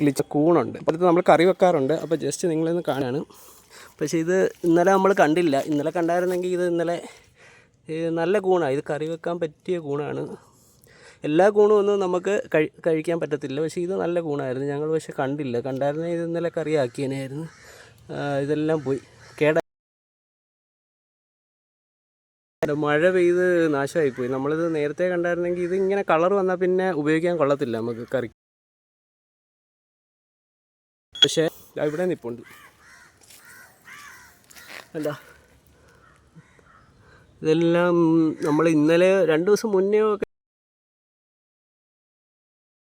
കിളിച്ച കൂണുണ്ട്. അപ്പോൾ ഇത് നമ്മൾ കറി വെക്കാറുണ്ട്. അപ്പോൾ ജസ്റ്റ് നിങ്ങളിന്ന് കാണാണ്. പക്ഷേ ഇത് ഇന്നലെ നമ്മൾ കണ്ടില്ല. ഇന്നലെ കണ്ടായിരുന്നെങ്കിൽ ഇത് ഇന്നലെ നല്ല കൂണാണ് ഇത് കറി വെക്കാൻ പറ്റിയ കൂണാണ്. എല്ലാ കൂണും ഒന്നും നമുക്ക് കഴി കഴിക്കാൻ പറ്റത്തില്ല. പക്ഷേ ഇത് നല്ല കൂണായിരുന്നു. ഞങ്ങൾ പക്ഷേ കണ്ടില്ല. കണ്ടായിരുന്നെങ്കിൽ ഇത് ഇന്നലെ കറിയാക്കിയനായിരുന്നു ഇതെല്ലാം പോയി. കേട മഴ പെയ്ത് നാശമായിപ്പോയി നമ്മളിത് നേരത്തെ കണ്ടായിരുന്നെങ്കിൽ ഇത് ഇങ്ങനെ കളർ വന്നാൽ പിന്നെ ഉപയോഗിക്കാൻ കൊള്ളത്തില്ല നമുക്ക് കറി പക്ഷേ ഇവിടെ നിൽപ്പുണ്ട് എന്താ ഇതെല്ലാം നമ്മൾ ഇന്നലെ രണ്ട് ദിവസം മുന്നേ ഒക്കെ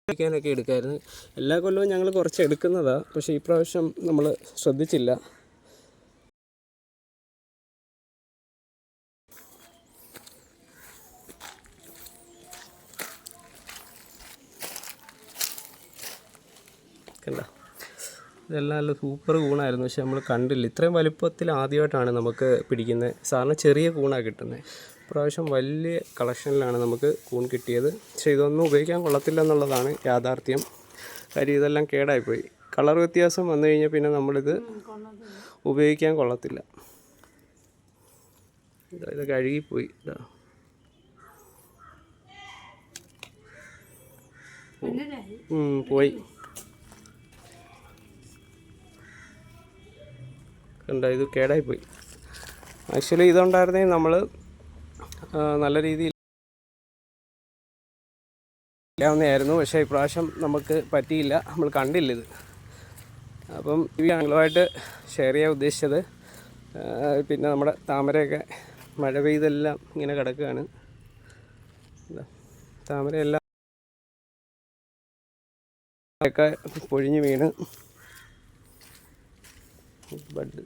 ൊക്കെ എടുക്കായിരുന്നു. എല്ലാ കൊല്ലവും ഞങ്ങൾ കുറച്ച് എടുക്കുന്നതാ പക്ഷേ ഈ പ്രാവശ്യം നമ്മൾ ശ്രദ്ധിച്ചില്ല. കണ്ട? ഇതെല്ലാം നല്ല സൂപ്പർ കൂണായിരുന്നു. പക്ഷെ നമ്മൾ കണ്ടില്ല. ഇത്രയും വലുപ്പത്തിൽ ആദ്യമായിട്ടാണ് നമുക്ക് പിടിക്കുന്നത് സാറിന് ചെറിയ കൂണാണ് കിട്ടുന്നത് പ്രാവശ്യം വലിയ കളക്ഷനിലാണ് നമുക്ക് കൂൺ കിട്ടിയത്. പക്ഷെ ഇതൊന്നും ഉപയോഗിക്കാൻ കൊള്ളത്തില്ല എന്നുള്ളതാണ് യാഥാർത്ഥ്യം. കാര്യം ഇതെല്ലാം കേടായിപ്പോയി. കളർ വ്യത്യാസം വന്നു കഴിഞ്ഞാൽ പിന്നെ നമ്മളിത് ഉപയോഗിക്കാൻ കൊള്ളത്തില്ല. ഇതാ കഴുകിപ്പോയി. ഇതാ. പോയി. കണ്ട ഇത് കേടായിപ്പോയി. ആക്ച്വലി ഇതുണ്ടായിരുന്നെങ്കിൽ നമ്മൾ നല്ല രീതിയിൽ ഇല്ലാവുന്നതായിരുന്നു. പക്ഷേ ഇപ്രാവശ്യം നമുക്ക് പറ്റിയില്ല. നമ്മൾ കണ്ടില്ല ഇത്. അപ്പം ഇവ ഞങ്ങളുമായിട്ട് ഷെയർ ചെയ്യാൻ ഉദ്ദേശിച്ചത് പിന്നെ നമ്മുടെ താമരയൊക്കെ മഴ പെയ്തെല്ലാം ഇങ്ങനെ കിടക്കുകയാണ്. താമരയെല്ലാം ഒക്കെ പൊഴിഞ്ഞ് വീണ്. ബഡ്.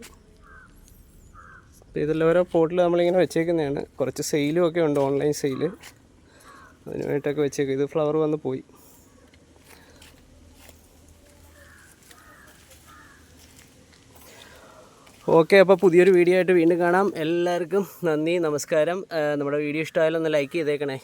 അപ്പോൾ ഇതെല്ലാം ഓരോ പോട്ടിൽ നമ്മളിങ്ങനെ വെച്ചേക്കുന്നതാണ്. കുറച്ച് സെയിലും ഒക്കെ ഉണ്ട് ഓൺലൈൻ സെയിൽ അതിനുമായിട്ടൊക്കെ വെച്ചേക്കും. ഇത് ഫ്ലവർ വന്ന് പോയി. ഓക്കെ അപ്പോൾ പുതിയൊരു വീഡിയോ ആയിട്ട് വീണ്ടും കാണാം. എല്ലാവർക്കും നന്ദി നമസ്കാരം. നമ്മുടെ വീഡിയോ ഇഷ്ടമായാലൊന്ന് ലൈക്ക് ചെയ്തേക്കണേ.